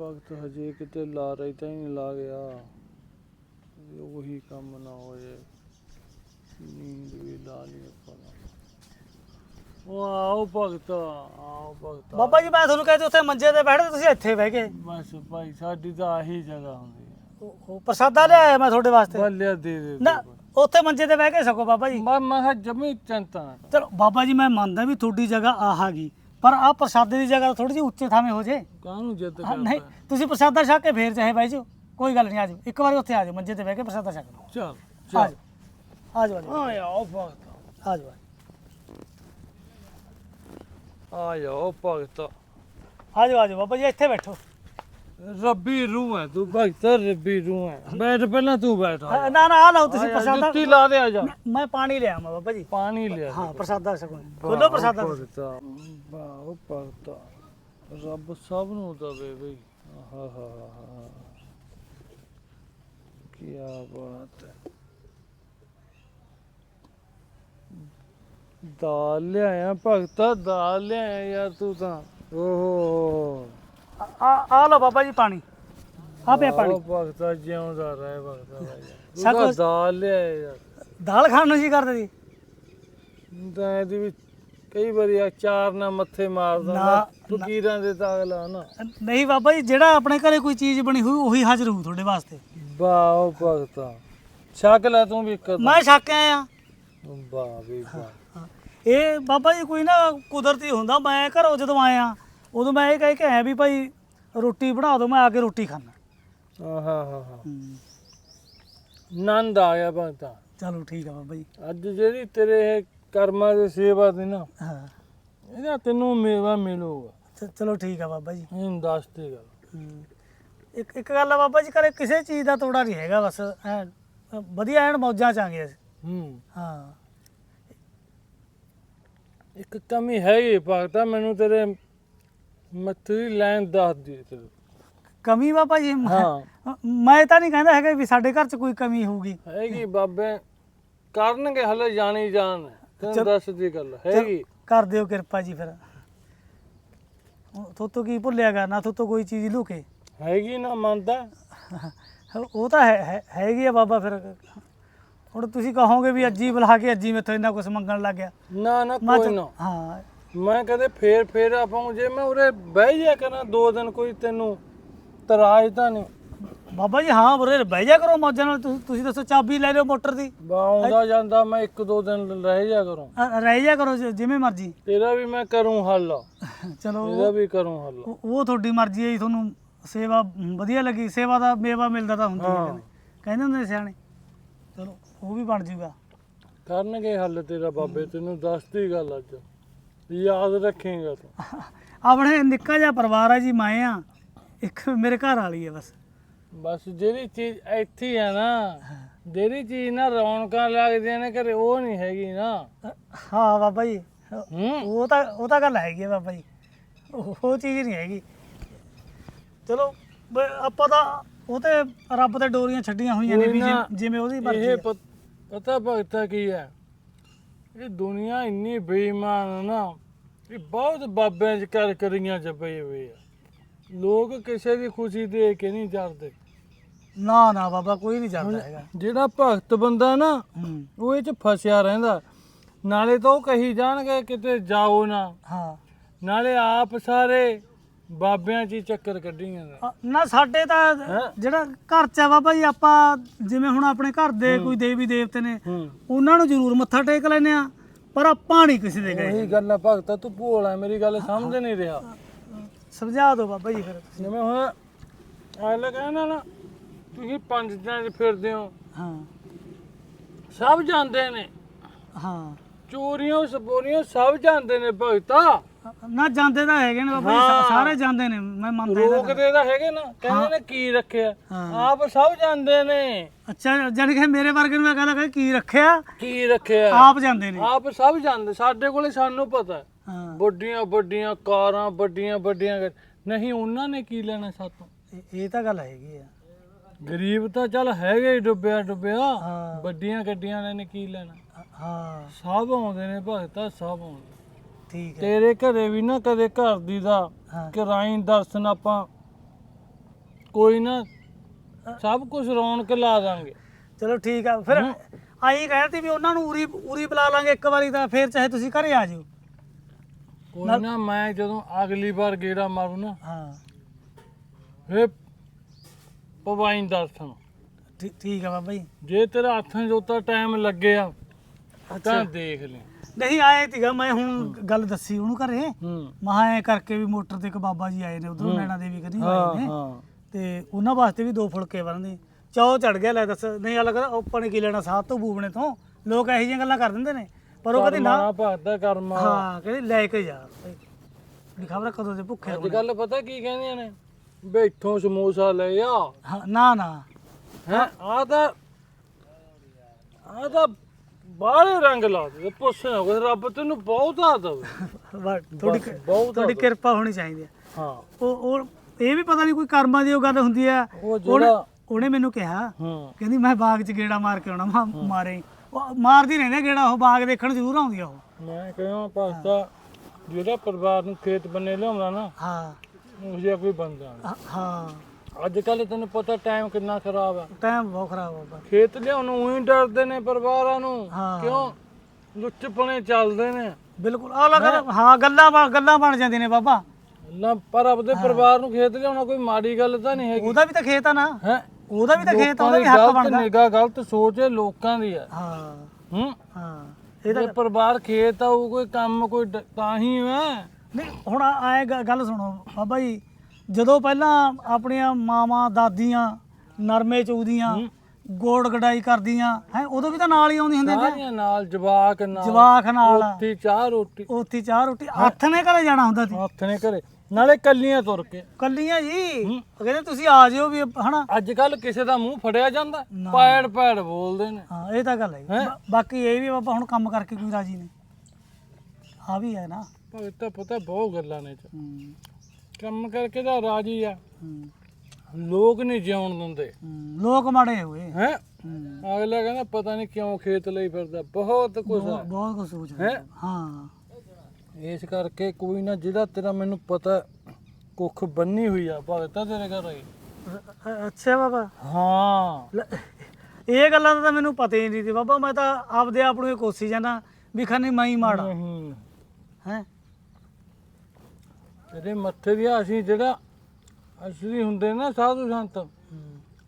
ਭਗਤ ਹਜੇ ਕਿਤੇ ਲਾ ਰਹੀ ਤਾਂ ਹੀ ਨਹੀਂ ਲਾ ਗਿਆ। ਉਹੀ ਕੰਮ ਨਾ ਹੋਏ। ਨੀਂਦ ਵੀ ਲਾ ਲਈ ਆਪਾਂ ਨੇ। ਉਹ ਆਓ ਭਗਤ ਆਓ ਭਗਤ। ਬਾਬਾ ਜੀ ਮੈਂ ਤੁਹਾਨੂੰ ਕਹਿੰਦੇ ਉੱਥੇ ਮੰਜੇ ਤੇ ਬੈਠੇ ਤੁਸੀਂ ਇੱਥੇ ਬਹਿ ਗਏ। ਬਸ ਭਾਈ ਸਾਡੀ ਤਾਂ ਆਹੀ ਜਗ੍ਹਾ ਹੁੰਦੀ ਹੈ। ਉਹ- ਉਹ ਪ੍ਰਸਾਦਾ ਲਿਆਇਆ ਮੈਂ ਤੁਹਾਡੇ ਵਾਸਤੇ। ਬੱਲਿਆ ਦੇ ਦੇ ਨਾ ਉੱਥੇ ਮੰਜੇ ਤੇ ਬਹਿ ਕੇ ਸਕੋ ਬਾਬਾ ਜੀ। ਮੈਂ ਮੈਂ ਕਿਹਾ ਜਮੀ ਚਿੰਤਾ ਨਾ ਕਰ। ਚਲੋ ਬਾਬਾ ਜੀ ਮੈਂ ਮੰਨਦਾ ਵੀ ਤੁਹਾਡੀ ਜਗ੍ਹਾ ਆਹ ਹੈਗੀ ਪਰ ਆਹ ਪ੍ਰਸਾਦੇ ਦੀ ਜਗ੍ਹਾ ਥੋੜੀ ਜਿਹੀ ਉੱਚੇ ਥਾਵੇਂ ਹੋ ਜੇ। ਕਾਹਨੂੰ ਜਿੱਦ ਹਾਂ, ਨਹੀਂ ਕਰਦਾ ਤੁਸੀਂ ਪ੍ਰਸਾਦਾ ਛਕ ਕੇ ਫੇਰ ਚਾਹੇ ਬਾਈ ਜੀ ਕੋਈ ਗੱਲ ਨਹੀਂ ਆ ਜਾਓ। ਇੱਕ ਵਾਰੀ ਉੱਥੇ ਆ ਜਾਓ ਮੰਜੇ ਤੇ ਬਹਿ ਕੇ ਪ੍ਰਸਾਦਾ ਛਕ ਲਓ। ਚਲ ਆ ਚਲ। ਜਾਓ ਆ ਜਾਓ ਆ ਜਾਓ, ਆ ਆਓ ਭਗਤ। ਆ ਜਾਓ ਆ ਜਾਓ। ਭਗਤ। ਆ ਜਾਓ ਆ ਜਾਓ ਬਾਬਾ ਜੀ ਇੱਥੇ ਬੈਠੋ। ਰੱਬੀ ਰੂਹ ਹੈ ਤੂੰ ਭਗਤ ਰੱਬੀ ਰੂਹ ਹੈ। ਬੈਠ ਪਹਿਲਾਂ ਤੂੰ ਬੈਠ ਆ। ਹਾਂ, ਨਾ ਨਾ ਆ ਲਓ ਤੁਸੀਂ ਜਾ। ਪ੍ਰਸਾਦਾ। ਜੁੱਤੀ ਲਾ ਦੇ ਆ ਜਾ। ਮੈਂ- ਮੈਂ ਪਾਣੀ ਲਿਆ ਮੈਂ ਬਾਬਾ ਜੀ। ਪਾਣੀ ਲਿਆ। ਹਾਂ ਪ੍ਰਸਾਦਾ ਸਕੋ ਖੋਲੋ ਪ੍ਰਸਾਦਾ। ਭਗਤਾ ਵਾਹ ਭਗਤਾ ਰੱਬ ਸਭ ਨੂੰ ਦਵੇ ਬਈ ਹਾ ਹਾ ਹਾ। ਕੀ ਬਾਤ ਹੈ। ਦਾਲ ਲਿਆਇਆ ਭਗਤਾ ਦਾਲ ਲਿਆਇਆ ਯਾਰ ਤੂੰ ਤਾਂ। ਓਹੋ। ਆ ਆ ਲਓ ਬਾਬਾ ਜੀ ਪਾਣੀ। ਆ ਪਿਆ ਪਾਣੀ। ਭਗਤਾ ਜਿਉਂਦਾ ਰਹਿ ਭਗਤਾ ਭਾਈ। ਸਭ ਕੁਛ- ਦਾਲ ਯਾਰ ਦਾਲ ਖਾਣ ਨੂੰ ਜੀ ਕਰਦੇ ਜੀ। ਤਾਂ ਇਹਦੇ ਵਿੱਚ ਕਈ ਵਾਰੀ ਅਚਾਰ ਨਾਲ ਮੱਥੇ ਮਾਰਦਾ ਨਾ, ਨਾ। ਫਕੀਰਾਂ ਦੇ ਤਾਂ ਅਗਲਾ ਨਾ। ਨਹੀਂ ਬਾਬਾ ਜੀ ਜਿਹੜਾ ਆਪਣੇ ਘਰੇ ਕੋਈ ਚੀਜ਼ ਬਣੀ ਹੋਈ ਉਹੀ ਹਾਜ਼ਰ ਹੋਊ ਤੁਹਾਡੇ ਵਾਸਤੇ। ਵਾਹ ਭਗਤਾ ਛਕ ਲੈ ਤੂੰ ਵੀ ਇੱਕ ਅੱਧਾ। ਮੈਂ ਛੱਕ ਆਇਆ। ਵਾਹ ਵੀ ਵਾਹ ਇਹ ਬਾਬਾ ਜੀ ਕੋਈ ਨਾ ਕੁਦਰਤੀ ਹੁੰਦਾ ਮੈਂ ਘਰੋਂ ਜਦੋਂ ਆਇਆ ਉਦੋਂ ਮੈਂ ਇਹ ਕਹਿ ਕੇ ਆਇਆ ਵੀ ਭਾਈ ਰੋਟੀ ਬਣਾ ਦਿਓ ਮੈਂ ਆ ਕੇ ਰੋਟੀ ਖਾਣਾ ਆਹ ਹਾ ਹਾ ਹਾ। ਨੰਦ ਆ ਗਿਆ ਭਗਤਾ ਚਲੋ ਠੀਕ ਆ ਬਾਬਾ ਜੀ। ਅੱਜ ਜਿਹੜੀ ਤੇਰੇ ਇਹ ਕਰਮਾਂ ਦੀ ਸੇਵਾ ਦੀ ਨਾ ਹਾਂ। ਇਹਦਾ ਤੈਨੂੰ ਮੇਵਾ ਮਿਲੂਗਾ। ਚ- ਚਲੋ ਠੀਕ ਆ ਬਾਬਾ ਜੀ। ਇਹਨੂੰ ਦੱਸ ਦੇ ਗੱਲ। ਹਮ। ਇੱਕ ਇੱਕ ਗੱਲ ਆ ਬਾਬਾ ਜੀ ਘਰੇ ਕਿਸੇ ਚੀਜ਼ ਦਾ ਤੋੜਾ ਨਹੀਂ ਹੈਗਾ ਬਸ ਐਨ ਵਧੀਆ ਐਨ ਮੌਜਾਂ ਚ ਆ ਗਏ ਅਸੀਂ। ਹੂੰ। ਹਾਂ। ਇੱਕ ਕਮੀ ਹੈਗੀ ਭਗਤਾ ਮੈਨੂੰ ਤੇਰੇ ਦੀ ਲਾਈਨ ਦੱਸ ਦੇ ਤੈਨੂੰ ਕਮੀ ਬਾਬਾ ਜੀ ਮੈਂ- ਹਾਂ। ਮੈਂ ਤਾਂ ਨਹੀਂ ਕਹਿੰਦਾ ਹੈਗਾ ਵੀ ਸਾਡੇ ਘਰ ਚ ਕੋਈ ਕਮੀ ਹੋਊਗੀ। ਹੈਗੀ ਬਾਬੇ ਕਰਨਗੇ ਹਲੇ ਜਾਣੀ ਜਾਣ। ਤੈਨੂੰ ਚੱਲ- ਦੱਸ ਦੀ ਗੱਲ ਹੈਗੀ? ਕਰ ਦਿਓ ਕਿਰਪਾ ਜੀ ਫਿਰ। ਥੋਤੋਂ ਕੀ ਭੁੱਲਿਆਗਾ ਨਾ ਥੋਤੋਂ ਕੋਈ ਚੀਜ਼ ਲੁਕੇ। ਹੈਗੀ ਨਾ ਮੰਨਦਾ? ਉਹ ਤਾਂ ਹੈ- ਹੈ- ਹੈਗੀ ਆ ਬਾਬਾ ਫਿਰ। ਹੁਣ ਤੁਸੀਂ ਕਹੋਗੇ ਵੀ ਅੱਜੀ ਬੁਲਾ ਕੇ ਅੱਜੀ ਮੈਥੋਂ ਇੰਨਾ ਕੁਝ ਮੰਗਣ ਲੱਗ ਗਿਆ। ਨਾ ਨਾ ਮੈਂ ਕੋਈ ਤਾਂ- ਨਾ। ਹਾਂ। ਮੈਂ ਕਦੇ ਫੇਰ ਫੇਰ ਆਪਾਂ ਜੇ ਮੈਂ ਉਰੇ ਬਹਿ ਜਾ ਕਰਾਂ ਦੋ ਦਿਨ ਕੋਈ ਤੈਨੂੰ ਤਰਾਜ ਤਾਂ ਨਹੀਂ। ਬਾਬਾ ਜੀ ਹਾਂ ਬਰੇ ਬਹਿ ਜਾ ਕਰੋ ਮੌਜਾਂ ਨਾਲ। ਤੁਸੀਂ ਤੁਸੀਂ ਦੱਸੋ ਚਾਬੀ ਲੈ ਲਿਓ ਮੋਟਰ ਦੀ। ਬਾਉਂਦਾ ਜਾਂਦਾ ਮੈਂ ਇੱਕ ਦੋ ਦਿਨ ਰਹਿ ਜਾ ਕਰੂੰ। ਅ- ਰਹਿ ਜਾ ਕਰੋ ਜ- ਜਿਵੇਂ ਮਰਜ਼ੀ। ਤੇਰਾ ਵੀ ਮੈਂ ਕਰੂੰ ਹੱਲ। ਚਲੋ ਇਹਦਾ ਵੀ ਕਰੂੰ ਹੱਲ। ਉਹ ਉਹ ਤੁਹਾਡੀ ਮਰਜ਼ੀ ਹੈ ਜੀ ਤੁਹਾਨੂੰ ਸੇਵਾ ਵਧੀਆ ਲੱਗੀ। ਸੇਵਾ ਦਾ ਮੇਵਾ ਮਿਲਦਾ ਤਾਂ ਹੁੰਦਾ ਹੀ ਹਾਂ। ਕਹਿੰਦੇ। ਕਹਿੰਦੇ ਹੁੰਦੇ ਨੇ ਸਿਆਣੇ। ਚਲੋ ਉਹ ਵੀ ਬਣ ਜੂਗਾ। ਕਰਨਗੇ ਹੱਲ ਤੇਰਾ ਬਾਬੇ ਤੈਨੂੰ ਦੱਸਦੀ ਗੱਲ ਅੱਜ। ਯਾਦ ਰੱਖੇਗਾ ਤੂੰ। ਆਪਣੇ ਨਿੱਕਾ ਜਿਹਾ ਪਰਿਵਾਰ ਹੈ ਜੀ ਮੈਂ ਆ। ਇੱਕ ਮੇਰੇ ਘਰ ਵਾਲੀ ਹੈ ਬਸ। ਬਸ ਜਿਹੜੀ ਚੀਜ਼ ਇੱਥੇ ਆ ਨਾ ਜਿਹੜੀ ਚੀਜ਼ ਨਾ ਰੌਣਕਾਂ ਲੱਗਦੀਆਂ ਨੇ ਘਰੇ ਉਹ ਨਹੀਂ ਹੈਗੀ ਨਾ। ਹਾਂ ਬਾਬਾ ਜੀ ਹੂੰ। ਉਹ ਤਾਂ ਉਹ ਤਾਂ ਗੱਲ ਹੈਗੀ ਹੈ ਬਾਬਾ ਜੀ। ਉਹ ਚੀਜ਼ ਨਹੀਂ ਹੈਗੀ। ਚਲੋ ਬ- ਆਪਾਂ ਤਾਂ ਉਹ ਤੇ ਰੱਬ ਤੇ ਡੋਰੀਆਂ ਛੱਡੀਆਂ ਹੋਈਆਂ ਨੇ ਵੀ ਜਿਵੇਂ ਉਹਦੀ ਮਰਜ਼ੀ ਇਹ ਹੈ। ਪਤ- ਪਤਾ ਭਗਤਾ ਕੀ ਹੈ ਇਹ ਦੁਨੀਆ ਇੰਨੀ ਬੇਈਮਾਨ ਨਾ ਇਹ ਬਹੁਤ ਬਾਬਿਆਂ ਚ ਕਰ ਕਰੀਆਂ ਚ ਹੋਏ ਆ। ਲੋਕ ਕਿਸੇ ਦੀ ਖੁਸ਼ੀ ਦੇਖ ਕੇ ਨਹੀਂ ਜਰਦੇ ਨਾ ਨਾ ਬਾਬਾ ਕੋਈ ਨਹੀਂ ਜਾਂਦਾ ਹੈਗਾ। ਜਿਹੜਾ ਭਗਤ ਬੰਦਾ ਨਾ ਹੂੰ। ਉਹ ਇਹ ਚ ਫਸਿਆ ਰਹਿੰਦਾ। ਨਾਲੇ ਤਾਂ ਉਹ ਕਹੀ ਜਾਣਗੇ ਕਿਤੇ ਜਾਓ ਨਾ। ਹਾਂ। ਨਾਲੇ ਆਪ ਸਾਰੇ ਬਾਬਿਆਂ 'ਚ ਹੀ ਚੱਕਰ ਕੱਢੀ ਜਾਂਦੇ ਅ, ਨਾ ਸਾਡੇ ਤਾਂ ਹੈਂ? ਜਿਹੜਾ ਘਰ ਚ ਆ ਬਾਬਾ ਜੀ ਆਪਾਂ ਜਿਵੇਂ ਹੁਣ ਆਪਣੇ ਘਰ ਦੇ ਕੋਈ ਦੇਵੀ ਦੇਵਤੇ ਨੇ ਹੂੰ। ਉਹਨਾਂ ਨੂੰ ਜ਼ਰੂਰ ਮੱਥਾ ਟੇਕ ਲੈਨੇ ਆ ਪਰ ਆਪਾਂ ਨਹੀਂ ਕਿਸੇ ਦੇ ਗਏ। ਉਹੀ ਗੱਲ ਆ ਭਗਤਾ ਤੂੰ ਭੋਲਾ ਮੇਰੀ ਗੱਲ ਸਮਝ ਨਹੀਂ ਰਿਹਾ। ਸਮਝਾ ਦਿਓ ਬਾਬਾ ਜੀ ਫਿਰ। ਜਿਵੇਂ ਹੁਣ ਆਲੇ ਕਹਿੰਦਾ ਨਾ ਤੁਸੀਂ ਪੰਜ ਦਿਨਾਂ 'ਚ ਫਿਰਦੇ ਹੋ। ਹਾਂ। ਸਭ ਜਾਂਦੇ ਨੇ। ਹਾਂ। ਚੋਰੀਆਂ ਸਪੋਰੀਆਂ ਸਭ ਜਾਂਦੇ ਨੇ ਭਗਤਾ। ਨਾ ਜਾਂਦੇ ਤਾਂ ਹੈਗੇ ਨੇ ਬਾਬਾ ਜੀ ਸਾ-। ਸਾਰੇ ਜਾਂਦੇ ਨੇ ਮੈਂ ਮੰਨਦਾ ਇਹਦਾ ਗੱਲ। ਰੋਕਦੇ ਤਾਂ ਹੈਗੇ ਨਾ ਕਹਿੰਦੇ ਨੇ ਕੀ ਰੱਖਿਆ? ਹਾਂ। ਆਪ ਸਭ ਜਾਂਦੇ ਨੇ। ਅੱਛਾ ਜਾਨੀ ਕਿ ਮੇਰੇ ਵਰਗੇ ਨੂੰ ਮੈਂ ਕਹਿੰਦਾ ਕਿ ਕੀ ਰੱਖਿਆ? ਕੀ ਰੱਖਿਆ? ਆਪ ਜਾਂਦੇ ਨੇ। ਆਪ ਸਭ ਜਾਂਦੇ ਸਾਡੇ ਕੋਲੇ ਸਾਨੂੰ ਪਤਾ। ਹੈ। ਹਾਂ ਵੱਡੀਆਂ ਵੱਡੀਆਂ ਕਾਰਾਂ ਵੱਡੀਆਂ ਵੱਡੀਆਂ ਨਹੀਂ ਉਹਨਾਂ ਨੇ ਕੀ ਲੈਣਾ ਸਾਤੋਂ? ਇਹ- ਇਹ ਤਾਂ ਗੱਲ ਹੈਗੀ ਆ। ਗਰੀਬ ਤਾਂ ਚੱਲ ਹੈਗੇ ਹੀ ਡੁੱਬਿਆ ਡੁੱਬਿਆ। ਹਾਂ। ਵੱਡੀਆਂ ਗੱਡੀਆਂ ਵਾਲਿਆਂ ਨੇ ਕੀ ਲੈਣਾ? ਹਾਂ। ਸਭ ਆਉਂਦੇ ਨੇ ਭਗਤਾ ਸਭ ਆਉਂਦੇ ਠੀਕ ਹੈ। ਤੇਰੇ ਘਰੇ ਵੀ ਨਾ ਕਦੇ ਘਰ ਦੀ ਦਾ ਹਾਂ। ਕਿਰਾਈ ਦਰਸ਼ਨ ਆਪਾਂ ਕੋਈ ਨਾ ਸਭ ਕੁਝ ਰੌਣਕ ਲਾ ਦਾਂਗੇ। ਚਲੋ ਠੀਕ ਆ ਫਿਰ। ਆਈ ਕਹਿੰਦੀ ਵੀ ਉਹਨਾਂ ਨੂੰ ਉਰੀ ਉਰੀ ਬੁਲਾ ਲਾਂਗੇ ਇੱਕ ਵਾਰੀ ਤਾਂ ਫਿਰ ਚਾਹੇ ਤੁਸੀਂ ਘਰੇ ਆ ਜਿਓ। ਕੋਈ ਨਾ ਮੈਂ ਜਦੋਂ ਅਗਲੀ ਵਾਰ ਗੇੜਾ ਮਾਰੂ ਨਾ ਹਾਂ। ਫੇ ਪਵਾਈਂ ਦਰਸ਼ਨ ਠੀ- ਠੀਕ ਆ ਬਾਬਾ ਜੀ। ਜੇ ਤੇਰਾ ਹੱਥਾਂ ਜੋਤਾ ਟਾਈਮ ਲੱਗਿਆ ਤਾਂ ਦੇਖ ਲੈ। ਨਹੀਂ ਆਏ ਤੀਗਾ ਮੈਂ ਹੁਣ ਗੱਲ ਦੱਸੀ ਉਹਨੂੰ ਘਰੇ। ਹੂੰ। ਮਹਾ ਐ ਕਰਕੇ ਵੀ ਮੋਟਰ ਤੇ ਇੱਕ ਬਾਬਾ ਜੀ ਆਏ ਨੇ ਉਧਰੋਂ। ਨੈਣਾ ਦੇਵੀ ਕਦੀ ਆਏ ਨੇ। ਹਾਂ। ਤੇ ਉਹਨਾਂ ਵਾਸਤੇ ਵੀ ਦੋ ਫੁਲਕੇ ਬਣਦੇ ਚੌ ਚੜ ਗਿਆ ਲੈ ਦੱਸ। ਨਹੀਂ ਆ ਲੱਗਦਾ ਆਪਾਂ ਨੇ ਕੀ ਲੈਣਾ ਸਾਹ ਤੋਂ ਬੂਬਣੇ ਤੋਂ? ਲੋਕ ਇਹੋ ਜਿਹੀਆਂ ਗੱਲਾਂ ਕਰ ਦਿੰਦੇ ਨੇ। ਪਰ ਉਹ ਕਹਿੰਦੀ ਨਾ। ਭਗਤਾ ਕਰਮਾ। ਹਾਂ ਕਹਿੰਦੀ ਲੈ ਕੇ ਜਾ। ਵੀ ਖਬਰ ਕਦੋਂ ਦੇ ਭੁੱਖੇ ਅੱਜ ਹੋਣੇ ਕੱਲ ਪਤਾ ਕੀ ਕਹਿੰਦੀਆਂ ਨੇ? ਬੈਠੋ ਸਮੋਸਾ ਲੈ ਆ। ਹਾਂ, ਨਾ ਨਾ। ਹੈ? ਆ ਤਾਂ ਆ ਤਾਂ ਬਾਹਲੇ ਰੰਗ ਲਾ ਦੇ ਪੁੱਛ ਨਾ ਕੋਈ ਰੱਬ ਤੈਨੂੰ ਬਹੁਤ ਆ ਦਵੇ ਬਸ ਥੋੜੀ ਬਸ, ਬਹੁਤ। ਕਿਰਪਾ ਹੋਣੀ ਚਾਹੀਦੀ ਹੈ ਹਾਂ। ਉਹ ਉਹ ਇਹ ਵੀ ਪਤਾ ਨਹੀਂ ਕੋਈ ਕਰਮਾਂ ਦੀ ਉਹ ਗੱਲ ਹੁੰਦੀ ਆ। ਉਹ ਉਹਨੇ ਜਿਹੜਾ ਉਹਨੇ ਮੈਨੂੰ ਕਿਹਾ ਹਾਂ। ਕਹਿੰਦੀ ਮੈਂ ਬਾਗ 'ਚ ਗੇੜਾ ਮਾਰ ਕੇ ਆਉਣਾ ਮਾ ਮਾਰੇ ਉਹ ਮਾਰਦੀ ਰਹਿੰਦੇ ਗੇੜਾ ਉਹ ਬਾਗ ਦੇਖਣ ਜ਼ਰੂਰ ਆਉਂਦੀ ਆ ਉਹ। ਮੈਂ ਕਹਿੰਦਾ ਭਗਤਾ ਜਿਹੜਾ ਪਰਿਵਾਰ ਨੂੰ ਖੇਤ ਬੰਨੇ ਲਿਆਉਂਦਾ ਨਾ ਹਾਂ। ਉਹ ਜਿਹਾ ਕੋਈ ਬੰਦਾ ਨਹੀਂ ਹਾਂ। ਅੱਜ ਕੱਲ ਤੈਨੂੰ ਪਤਾ ਟਾਈਮ ਕਿੰਨਾ ਖਰਾਬ ਆ। ਟਾਈਮ ਬਹੁਤ ਖਰਾਬ ਹੋ ਗਿਆ ਖੇਤ ਲਿਆਉਣ ਨੂੰ ਉਹੀ ਡਰਦੇ ਨੇ ਪਰਿਵਾਰਾਂ ਨੂੰ। ਹਾਂ। ਕਿਉਂ? ਲੁੱਚਪਣੇ ਚੱਲਦੇ ਨੇ। ਬਿਲਕੁਲ ਆ ਲਗਾ ਹਾਂ ਗੱਲਾਂ ਬਣ- ਗੱਲਾਂ ਬਣ ਜਾਂਦੀਆਂ ਨੇ ਬਾਬਾ। ਨਾ ਪਰ ਆਪਦੇ ਪਰਿਵਾਰ ਨੂੰ ਖੇਤ ਲਿਆਉਣਾ ਕੋਈ ਮਾੜੀ ਗੱਲ ਤਾਂ ਨਹੀਂ ਹੈਗੀ। ਉਹਦਾ ਵੀ ਤਾਂ ਖੇਤ ਆ ਨਾ। ਹੈ? ਉਹਦਾ ਵੀ ਤਾਂ ਖੇਤ ਆ ਉਹਦਾ ਵੀ ਹੱਕ ਗਲਤ ਬਣਦਾ। ਨਿਗਾਹ ਗਲਤ ਸੋਚ ਹੈ ਲੋਕਾਂ ਦੀ ਹੈ। ਹਾਂ। ਹੂੰ? ਹਾਂ। ਇਹ ਪਰਿਵਾਰ ਖੇਤ ਆ ਉਹ ਕੋਈ ਕੰਮ ਕੋਈ ਡ- ਤਾਂ ਹੀ ਹੈ। ਨਹੀਂ ਹੁਣ ਆਏ ਗੱਲ ਸੁਣੋ। ਬਾਬਾ ਜੀ ਜਦੋਂ ਪਹਿਲਾਂ ਆਪਣੀਆਂ ਮਾਵਾਂ ਦਾਦੀਆਂ ਨਰਮੇ ਚੂਦੀਆਂ ਗੋੜ ਗਡਾਈ ਕਰਦੀਆਂ ਹੈ ਉਦੋਂ ਵੀ ਤਾਂ ਨਾਲ ਹੀ ਆਉਂਦੀ ਹੁੰਦੀਆਂ ਸਾਰੀਆਂ ਨਾਲ ਜਵਾਕ ਨਾਲ ਜਵਾਖ ਨਾਲ। ਰੋਟੀ ਚਾਹ ਰੋਟੀ। ਉੱਥੇ ਚਾਹ ਰੋਟੀ ਹੱਥ ਨੇ ਘਰੇ ਜਾਣਾ ਹੁੰਦਾ ਸੀ। ਹੱਥ ਨੇ ਘਰੇ। ਨਾਲੇ ਕੱਲੀਆਂ ਤੁਰ ਕੇ। ਕੱਲੀਆਂ ਜੀ? ਕਹਿੰਦੇ ਤੁਸੀਂ ਆ ਜਿਓ ਵੀ ਹਨਾ? ਅੱਜ ਕੱਲ ਕਿਸੇ ਦਾ ਮੂੰਹ ਫੜਿਆ ਜਾਂਦਾ। ਪੈੜ ਪੈੜ ਬੋਲਦੇ ਨੇ। ਹਾਂ ਇਹ ਤਾਂ ਗੱਲ ਹੈ ਬਾਕੀ ਇਹ ਵੀ ਬਾਬਾ ਹੁਣ ਕੰਮ ਕਰਕੇ ਕੋਈ ਰਾਜੀ ਨਹੀਂ। ਆ ਵੀ ਹੈ ਨਾ। ਭਗਤ ਤਾਂ ਪਤਾ ਬਹੁਤ ਗੱਲਾਂ ਨੇ ਚ। ਕੰਮ ਕਰਕੇ ਤਾਂ ਰਾਜੀ ਆ। ਹੂੰ, ਲੋਕ ਨਹੀਂ ਜਿਉਣ ਦਿੰਦੇ। ਹੂੰ। ਲੋਕ ਮਾੜੇ ਹੋਏ ਹੈ? ਹੂੰ, ਅਗਲਾ ਕਹਿੰਦਾ ਪਤਾ ਨਹੀਂ ਕਿਉਂ ਖੇਤ ਲਈ ਫਿਰਦਾ ਬਹੁਤ ਕੁਝ ਬਹੁਤ ਕੁਝ ਸੋਚਦੇ ਹੈਂ? ਹਾਂ। ਇਸ ਕਰਕੇ ਕੋਈ ਨਾ ਜਿਹੜਾ ਤੇਰਾ ਮੈਨੂੰ ਪਤਾ ਕੁੱਖ ਬੰਨੀ ਹੋਈ ਆ ਭਗਤਾ ਤੇਰੇ ਘਰ ਆਈ। ਅ- ਅ- ਅੱਛਾ ਬਾਬਾ। ਹਾਂ। ਲੈ, ਇਹ ਗੱਲਾਂ ਦਾ ਤਾਂ ਮੈਨੂੰ ਪਤਾ ਹੀ ਨਹੀਂ ਸੀ। ਬਾਬਾ ਮੈਂ ਤਾਂ ਆਪਦੇ ਆਪ ਨੂੰ ਹੀ ਕੋਸੀ ਜਾਂਦਾ ਵੀ ਖਾਨੀ ਮੈਂ ਹੀ ਮਾੜਾ। ਨਹੀਂ। ਹੈ? ਤੇਰੇ ਮੱਥੇ ਦੀ ਅਸੀਂ ਜਿਹੜਾ ਅਸਲੀ ਹੁੰਦੇ ਨਾ ਸਾਧੂ ਸੰਤ